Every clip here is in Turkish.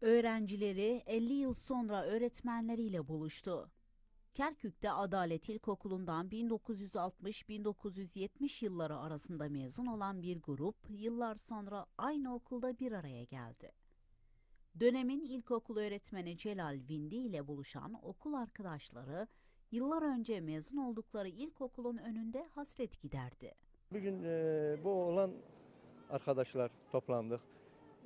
Öğrencileri 50 yıl sonra öğretmenleriyle buluştu. Kerkük'te Adalet İlkokulu'ndan 1960-1970 yılları arasında mezun olan bir grup yıllar sonra aynı okulda bir araya geldi. Dönemin ilkokul öğretmeni Celal Vindi ile buluşan okul arkadaşları yıllar önce mezun oldukları ilkokulun önünde hasret giderdi. Bugün e, bu olan arkadaşlar toplandık.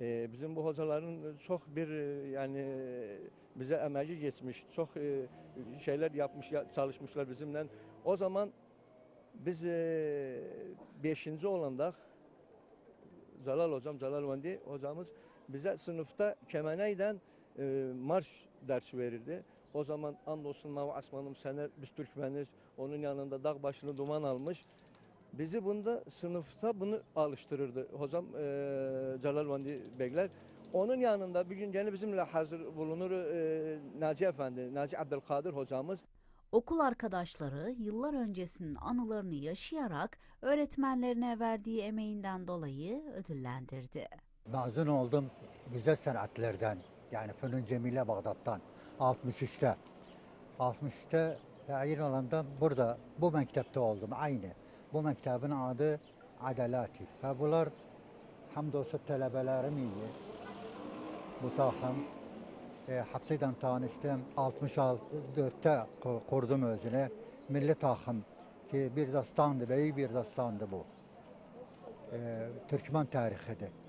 E, bizim bu hocaların çok bir e, yani e, bize emeği geçmiş, çok e, şeyler yapmış, ya- çalışmışlar bizimle. O zaman biz e, beşinci olanda Celal hocam, Celal Vendi hocamız bize sınıfta kemeneyden marş dersi verirdi. O zaman andolsun Mavi Asmanım sene biz Türkmeniz. Onun yanında dağ başını duman almış. Bizi bunda sınıfta bunu alıştırırdı hocam e, Celal Vendi Beyler. Onun yanında bir gün gene bizimle hazır bulunur e, Naci Efendi, Naci Abdülkadir hocamız. Okul arkadaşları yıllar öncesinin anılarını yaşayarak öğretmenlerine verdiği emeğinden dolayı ödüllendirdi. Mezun oldum güzel sanatlardan. Yani Fünun Cemile Bağdat'tan 63'te. 60'ta tayin olanda burada bu mektepte oldum aynı. Bu məktəbin adı Ədələti. Və bunlar həm də olsa tələbələrim idi. Bu taxım e, həbsi ilə tanışdım. 66-4-də qurdum özünü. Milli taxım ki, bir dastandır, böyük bir dastandır bu. E, Türkmen tarixidir.